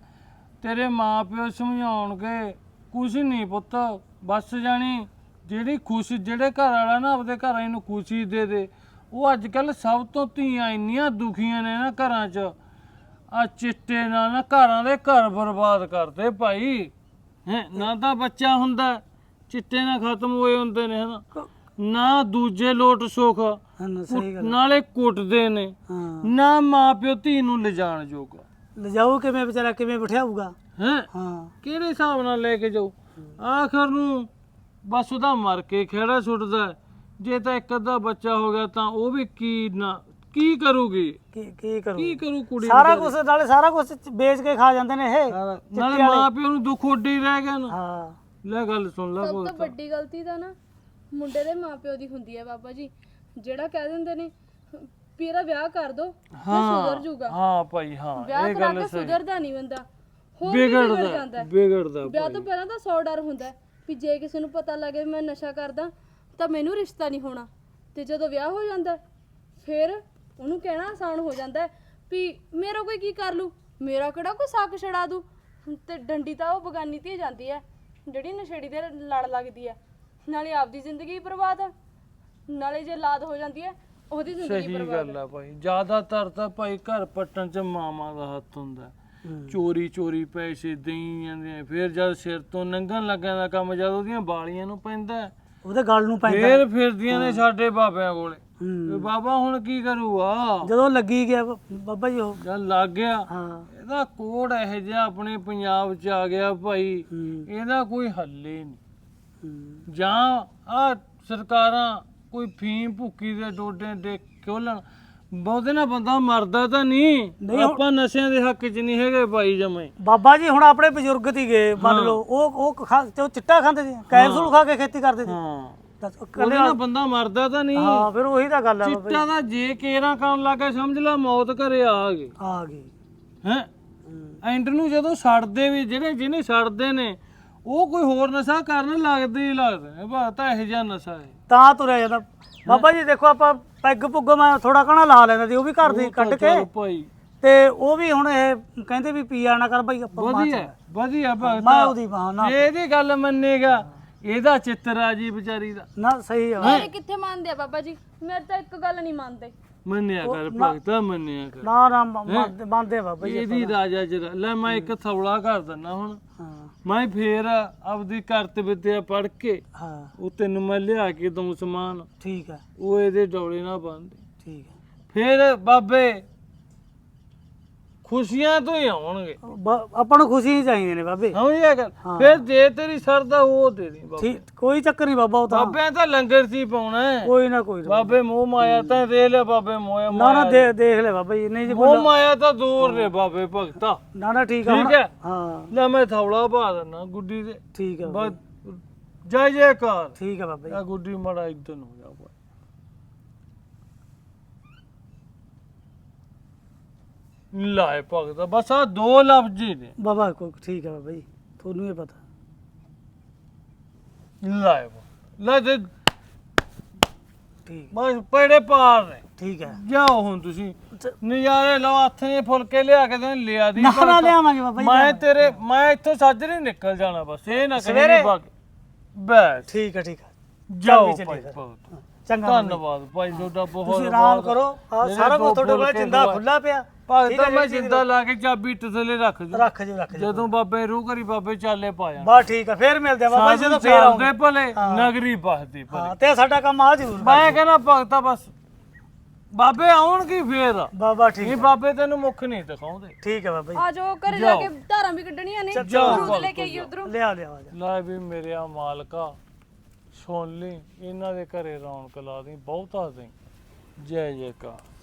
ਤੇਰੇ ਮਾਪਿਓ ਸਮਝਾਉਣਗੇ ਕੁਛ ਨਹੀਂ ਪੁੱਤ ਬਸ ਜਾਣੀ ਜਿਹੜੀ ਖੁਸ਼ ਜਿਹੜੇ ਘਰ ਵਾਲਾ ਨਾ ਆਪਦੇ ਘਰਾਂ ਨੂੰ ਖੁਸ਼ੀ ਦੇ ਦੇ। ਉਹ ਅੱਜ ਕੱਲ ਸਭ ਤੋਂ ਧੀਆਂ ਇੰਨੀਆਂ ਦੁਖੀਆਂ ਨੇ ਨਾ ਘਰਾਂ 'ਚ। ਆ ਚਿੱਟੇ ਨਾਲ ਨਾ ਘਰਾਂ ਦੇ ਘਰ ਬਰਬਾਦ ਕਰਦੇ ਭਾਈ। ਹੈ ਨਾ ਤਾਂ ਬੱਚਾ ਹੁੰਦਾ ਚਿੱਟੇ ਨਾਲ ਖਤਮ ਹੋਏ ਹੁੰਦੇ ਨੇ ਹਨਾ? ਨਾ ਦੂਜੇ ਲੋਟ ਸੁੱਖ ਹਾਂ ਨਾ, ਸਹੀ ਗੱਲ ਨਾਲੇ ਕੁੱਟਦੇ ਨੇ ਨਾ ਮਾਪਿਓ ਧੀ ਨੂੰ ਲਿਜਾਣ ਜੋਗਾ। ਲਿਜਾਊ ਕਿਵੇਂ ਵਿਚਾਰਾ ਕਿਵੇਂ ਬਿਠਾਊਗਾ? ਹੈ? ਹਾਂ। ਕਿਹੜੇ ਹਿਸਾਬ ਨਾਲ ਲੈ ਕੇ ਜਾਊ? ਆਖਰ ਨੂੰ ਬਸ ਉਹਦਾ ਮਰ ਕੇ ਖੇੜਾ ਛੁੱਟਦਾ। ਜੇ ਤਾਂ ਇੱਕ ਅੱਧਾ ਬੱਚਾ ਹੋ ਗਿਆ ਤਾਂ ਉਹ ਵੀ ਕੀ ਨਾ ਕੀ ਕਰੂਗੀ? ਕੀ ਕੀ ਕਰੂ ਕੀ ਕਰੂ ਕੁੜੀ ਸਾਰਾ ਕੁਝ ਨਾਲੇ ਸਾਰਾ ਕੁਝ ਵੇਚ ਕੇ ਖਾ ਜਾਂਦੇ ਨੇ ਇਹ ਸਾਰਾ- ਨਾਲੇ ਮਾਪਿਓ ਨੂੰ ਦੁੱਖ ਉੱਡੀ ਰਹਿ ਗਿਆ ਨਾ। ਹਾਂ। ਲੈ ਗੱਲ ਸੁਣ ਲੈ ਸਭ ਤੋਂ ਵੱਡੀ ਗਲਤੀ ਤਾਂ ਨਾ ਮੁੰਡੇ ਦੇ ਮਾਪਿਓ ਦੀ ਹੁੰਦੀ ਹੈ ਬਾਬਾ ਜੀ। ਜਿਹੜਾ ਕਹਿ ਦਿੰਦੇ ਨੇ ਵੀ ਇਹਦਾ ਵਿਆਹ ਕਰ ਦੋ ਮੈਂ ਸੁਧਰ ਜੂਗਾ ਹਾਂ ਭਾਈ ਹਾਂ ਵਿਆਹ ਇਹ ਕਰਾ ਗੱਲ ਕੇ ਸਹੀ। ਸੁਧਰਦਾ ਨਹੀਂ ਬੰਦਾ। ਹੋਰ ਵੀ ਵਿਗੜ ਹੈ। ਵਿਆਹ ਤੋਂ ਪਹਿਲਾਂ ਤਾਂ 100 ਡਰ ਹੁੰਦਾ ਹੈ ਵੀ ਜੇ ਕਿਸੇ ਨੂੰ ਪਤਾ ਲੱਗੇ ਵੀ ਮੈਂ ਨਸ਼ਾ ਕਰਦਾ ਤਾਂ ਮੈਨੂੰ ਰਿਸ਼ਤਾ ਨਹੀਂ ਹੋਣਾ। ਤੇ ਜਦੋਂ ਵਿਆਹ ਹੋ ਜਾਂਦਾ ਹੈ, ਫਿਰ ਉਹਨੂੰ ਕਹਿਣਾ ਆਸਾਨ ਹੋ ਜਾਂਦਾ ਹੈ ਵੀ ਮੇਰਾ ਕੋਈ ਕੀ ਕਰ ਲੂ ਮੇਰਾ ਕਿਹੜਾ ਕੋਈ ਸੱਕ ਛੜਾ ਦੂ ਤੇ ਡੰਡੀ ਤਾਂ ਉਹ ਬਗਾਨੀ ਤੇ ਜਾਂਦੀ ਹੈ ਜਿਹੜੀ ਨਸ਼ੇੜੀ ਦੇ ਲੜ ਲੱਗਦੀ ਹੈ। ਨਾਲੇ ਆਪਦੀ ਜ਼ਿੰਦਗੀ ਬਰਬਾਦ ਨਾਲੇ ਜੇ ਲਾਦ ਹੋ ਜਾਂਦੀ ਹੈ ਉਹਦੀ ਜ਼ਿੰਦਗੀ ਸਹੀ ਬਰਬਾਦ ਗੱਲ ਆ ਭਾਈ। ਜ਼ਿਆਦਾਤਰ ਤਾਂ ਭਾਈ ਘਰ ਪੱਟਣ ਚ ਮਾਮਾ ਦਾ ਹੱਥ ਹੁੰਦਾ ਚੋਰੀ ਚੋਰੀ ਪੈਸੇ ਦੇਈ ਜਾਂਦੇ ਆ। ਫਿਰ ਜਦ ਸਿਰ ਤੋਂ ਲੰਘਣ ਲੱਗਿਆ ਦਾ ਕੰਮ ਜਦ ਉਹਦੀਆਂ ਬਾਲੀਆਂ ਨੂੰ ਪੈਂਦਾ ਉਹਦੇ ਗਲ ਨੂੰ ਪੈਂਦਾ ਫਿਰ ਫਿਰਦੀਆਂ ਨੇ ਸਾਡੇ ਬਾਬਿਆਂ ਕੋਲੇ। ਵੀ ਬਾਬਾ ਹੁਣ ਕੀ ਕਰੂਗਾ? ਜਦੋਂ ਲੱਗੀ ਗਿਆ ਬਾਬਾ ਜੀ ਉਹ। ਜਦ ਲੱਗ ਗਿਆ ਹਾਂ। ਇਹਦਾ ਕੋਡ ਇਹੋ ਜਿਹਾ ਆਪਣੇ ਪੰਜਾਬ ਚ ਆ ਗਿਆ ਭਾਈ। ਹੂੰ, ਇਹਦਾ ਕੋਈ ਹੱਲੇ ਨਹੀਂ। ਹੂੰ। ਜਾਂ ਆ ਸਰਕਾਰਾਂ ਕੋਈ ਫੀਮ ਭੁੱਕੀ ਦੇ ਡੋਡੇ ਦੇ ਖੋਲਣ ਬਹੁਤੇ ਨਾ ਬੰਦਾ ਮਰਦਾ ਤਾਂ ਨਹੀਂ। ਆਪਾਂ ਨਸ਼ਿਆਂ ਦੇ ਹੱਕ 'ਚ ਨਹੀਂ ਹੈਗੇ ਭਾਈ ਜਮੇ ਬਾਬਾ ਜੀ ਹੁਣ ਆਪਣੇ ਬਜ਼ੁਰਗ ਤੀ ਗਏ ਮੰਨ ਲਓ ਉਹ ਉਹ ਖਾ- ਤੇ ਉਹ ਚਿੱਟਾ ਖਾਂਦੇ ਸੀ ਕੈਪਸੂਲ ਖਾ ਕੇ ਖੇਤੀ ਕਰਦੇ ਸੀ। ਹਾਂ। ਦੱਸ, ਉਹ ਉਹਦੇ ਨਾਲ ਬੰਦਾ ਮਰਦਾ ਤਾਂ ਨਹੀਂ। ਹਾਂ ਫਿਰ ਉਹੀ ਤਾਂ ਗੱਲ ਆ ਬਾਬਾ ਜੀ। ਚਿੱਟਾ ਦਾ ਜੇ ਕੇਰਾ ਕਰਨ ਲੱਗਾ ਸਮਝ ਲਾ ਮੌਤ ਘਰੇ ਆ ਗਈ। ਆ ਗਈ। ਹੈ? ਹੂੰ। ਐਂਡ ਨੂੰ ਜਦੋਂ ਛੱਡਦੇ ਵੀ ਜਿਹੜੇ ਜਿਹਨੇ ਛੱਡਦੇ ਨੇ ਉਹ ਕੋਈ ਹੋਰ ਨਸ਼ਾ ਕਰਨ ਲੱਗਦੇ ਹੀ ਲੱਗਦੇ ਨੇ। ਬਾ ਤਾਂ ਇਹੋ ਜਿਹਾ ਨਸ਼ਾ ਹੈ। ਤਾਂ ਤੁਰਿਆ ਜਾਂਦਾ। ਬਾਬਾ ਜੀ ਦੇਖੋ ਆਪਾਂ ਪੈਗ ਪੁੱਗ ਮੈਂ ਥੋੜਾ ਕਣਾ ਲਾ ਲੈਂਦਾ ਸੀ ਉਹ ਵੀ ਘਰ ਦੀ ਕੱਢ ਕੇ। ਚੱਲ ਭਾਈ। ਤੇ ਉਹ ਵੀ ਹੁਣ ਇਹ ਕਹਿੰਦੇ ਵੀ ਪੀਆ ਨਾ ਕਰ ਭਾਈ ਆਪਾਂ ਮਾਂ ਵਧੀਆ ਵਧੀਆ ਮੈਂ ਭਗਤਾ। ਉਹਦੀ ਬਾਹ ਨਾ। ਜੇ ਇਹਦੀ ਗੱਲ ਮੰਨੇਗਾ ਇਹਦਾ ਚਿੱਤਰ ਆ ਜੀ ਵਿਚਾਰੀ ਦਾ। ਨਾ ਸਹੀ ਆ। ਮੇਰੇ ਕਿੱਥੇ ਮੰਨਦੇ ਆ ਬਾਬਾ ਜੀ? ਮੇਰੇ ਤਾਂ ਇੱਕ ਗੱਲ ਨਹੀਂ ਮੰਨਦੇ। ਮੰਨਿਆ ਕਰ ਭਗਤਾ ਮੰਨਿਆ ਕਰ। ਨਾ ਨਾ ਮੰਨਦੇ ਆ ਬਾਬਾ ਜੀ ਇਹਦੀ ਰਾਜਾ ਚ ਲੈ ਮੈਂ ਇੱਕ ਥਵਲਾ ਕਰ ਦਿੰਦਾ ਹੁਣ। ਹਾਂ। ਮੈਂ ਫੇਰ ਆਪਦੀ ਕਰਤ ਵਿਦਿਆ ਪੜ ਕੇ ਹਾਂ। ਉਹ ਤੈਨੂੰ ਮੈਂ ਲਿਆ ਕੇ ਦਊਂ ਸਮਾਨ। ਠੀਕ ਹੈ ਉਹ ਇਹਦੇ ਡੌਲੇ ਨਾ ਬੰਨਦੇ ਠੀਕ ਹੈ ਫੇਰ ਬਾਬੇ ਖੁਸ਼ੀਆਂ ਤੋਂ ਹੀ ਆਉਣਗੇ। ਬ- ਆਪਾਂ ਨੂੰ ਖੁਸ਼ੀ ਹੀ ਚਾਹੀਦੀ ਨੇ ਬਾਬੇ। ਸਮਝਿਆ ਕਰ ਫਿਰ ਜੇ ਤੇਰੀ ਸਰਦਾ ਉਹ ਦੇ ਦੇ ਬਾਬੇ। ਠੀਕ ਕੋਈ ਚੱਕਰ ਨਹੀਂ ਬਾਬਾ ਉਹ ਤਾਂ। ਬਾਬਿਆਂ ਤਾਂ ਲੰਗਰ ਸੀ ਪਾਉਣਾ। ਹੈ। ਕੋਈ ਨਾ ਕੋਈ ਨਾ। ਬਾਬੇ ਮੋਹ ਮਾਇਆ ਤਾਂ ਦੇ ਲੈ ਬਾਬੇ ਮੋਇਆ ਨਾ ਨਾ ਦੇ- ਦੇਖ ਲੈ ਬਾਬਾ ਜੀ ਨਹੀਂ ਜੀ ਮੋਹ ਮਾਇਆ ਤਾਂ ਦੂਰ ਨੇ ਬਾਬੇ ਭਗਤਾ। ਨਾ ਨਾ ਠੀਕ ਆ ਠੀਕ ਹੁਣ ਹੈ? ਹਾਂ। ਲੈ ਮੈਂ ਥੌਲਾ ਪਾ ਦਿੰਦਾ ਗੁੱਡੀ ਦੇ। ਠੀਕ ਬਾਬਾ ਬਸ ਜੈ ਜੈਕਾਰ। ਜੀ, ਠੀਕ ਹੈ ਬਾਬਾ ਜੀ। ਆ ਗੁੱਡੀ ਮੜਾ ਇਦਾਂ ਹੋ ਜਾ ਲਾਏ ਭਗਤਾ ਬਸ ਆ ਦੋ ਲਫ਼ਜ਼ ਹੀ ਨੇ। ਬਾਬਾ ਕੋ ਠੀਕ ਹੈ ਬਾਬਾ ਜੀ ਤੁਹਾਨੂੰ ਇਹ ਪਤਾ। ਲਾਏ ਲੈ ਤੇ ਠੀਕ। ਬਸ ਪੜੇ ਪਾਰ ਨੇ। ਠੀਕ ਹੈ। ਜਾਓ ਹੁਣ ਤੁਸੀਂ। ਨਜ਼ਾਰੇ ਲਓ ਹੱਥ ਨੇ ਫੁਲਕੇ ਲਿਆ ਕੇ ਤੇ ਲਿਆ ਦੀ ਨਾ ਨਾ। ਲਿਆਵਾਂਗੇ ਬਾਬਾ ਜੀ ਮੈਂ ਤੇਰੇ ਮੈਂ ਇੱਥੋਂ ਸਾਜਰੇ ਨਿਕਲ ਜਾਣਾ ਬਸ ਇਹ ਨਾ ਕਹੀਂ ਸਵੇਰੇ? ਬਸ। ਠੀਕ ਹੈ ਠੀਕ ਹੈ। ਜਾਓ ਚੱਲੀਏ ਭਾਈ ਫਿਰ। ਭਗਤ। ਚੰਗਾ ਧੰਨਵਾਦ ਭਾਈ ਤੁਹਾਡਾ ਬਹੁਤ ਤੁਸੀਂ ਆਰਾਮ ਕਰੋ। ਆਹ ਸਾਰਾ ਕੁਝ ਤੁਹਾਡੇ ਕੋਲ ਜਿੰਦਾ ਖੁੱਲਾ ਪਿਆ। ਠੀਕ ਭਗਤਾ ਮੈਂ ਜਿੰਦਾ ਲਾ ਕੇ ਚਾਬੀ ਥੱਲੇ ਰੱਖ ਦਿਓ ਰੱਖ ਜਿਓ ਰੱਖ ਜਿਓ ਜਦੋਂ ਬਾਬੇ ਰੂਹ ਕਰੀ ਬਾਬੇ ਚਾਲੇ ਪਾਇਆ ਬਸ ਠੀਕ ਆ ਫੇਰ ਮਿਲਦੇ ਆ ਬਾਬਾ ਜਦੋਂ ਫੇਰ ਆਉਂਦੇ ਭਲੇ ਨਗਰੀ ਬਸਦੀ ਭਲੇ। ਹਾਂ ਤੇ ਸਾਡਾ ਕੰਮ ਆ ਜ਼ਰੂਰ ਮੈਂ ਕਹਿੰਦਾ ਭਗਤਾ ਬਸ। ਬਾਬੇ ਆਉਣਗੇ ਫੇਰ ਬਾਬਾ ਠੀਕ ਆ। ਬਾਬੇ ਤੈਨੂੰ ਮੁੱਖ ਨਹੀਂ ਦਿਖਾਉਂਦੇ। ਠੀਕ ਹੈ ਬਾਬਾ ਜੀ। ਆ ਜਾਓ। ਘਰੇ ਜਾ ਕੇ ਧਾਰਾਂ ਵੀ ਕੱਢਣੀਆਂ ਨੇ। ਜਾਓ, ਲੈ ਕੇ ਆਈਏ ਉਧਰੋਂ। ਲਿਆ ਲਿਆ ਆ ਜਾ ਲੈ ਵੀ ਮੇਰਿਆ ਮਾਲਕਾ। ਸੁਣ ਲਈ ਇਹਨਾਂ ਦੇ ਘਰੇ ਰੌਣਕ ਲਾ ਦੀ ਬਹੁਤਾ ਦੇ ਜੈ ਜੈ ਜੈਕਾਰ।